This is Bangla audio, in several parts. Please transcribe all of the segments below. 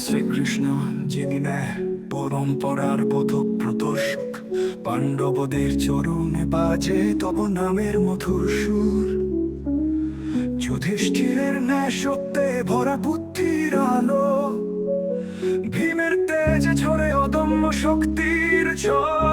শ্রীকৃষ্ণ যিনি নেয় পরম্পরার বোধক প্রদর্শক পাণ্ডবদের চরণে বাজে তব নামের মধুর সুর। যুধিষ্ঠিরের ন্যায় সত্যে ভরা বুদ্ধির আলো। ভীমের তেজ ছড়ে অদম্য শক্তির ঝড়।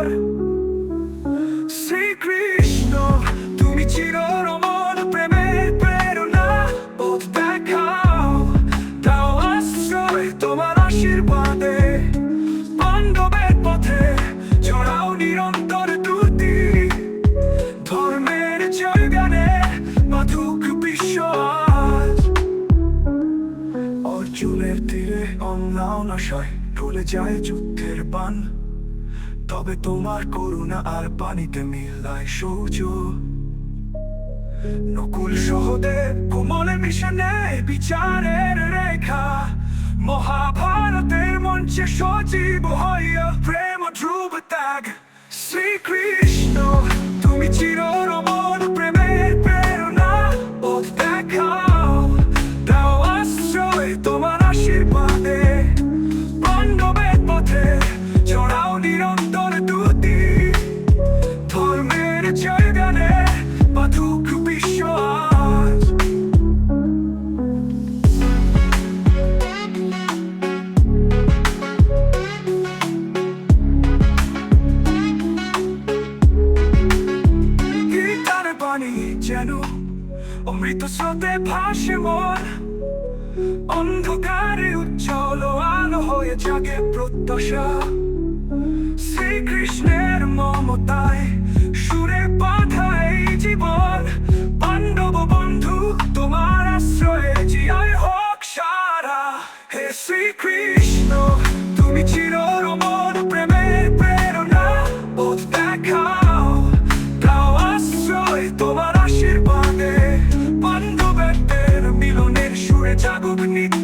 তীরে অন্যান্যশয় ঢলে যায় যুদ্ধের বান। তবে তোমার করুণা আর পানিতে মিলায় সূর্য নকুল সহদেব কোমলে মিশে নেয় বিচারের রেখা। মহাভারতের মঞ্চে সজীব হইয়া প্রেম ধ্রুব ত্যাগ। শ্রীকৃষ্ণ যেন অমৃত স্রোতে ভাসে মন। অন্ধকারে উজ্জ্বল আলো হয়ে জাগে প্রত্যাশা। শ্রীকৃষ্ণের মমতায় need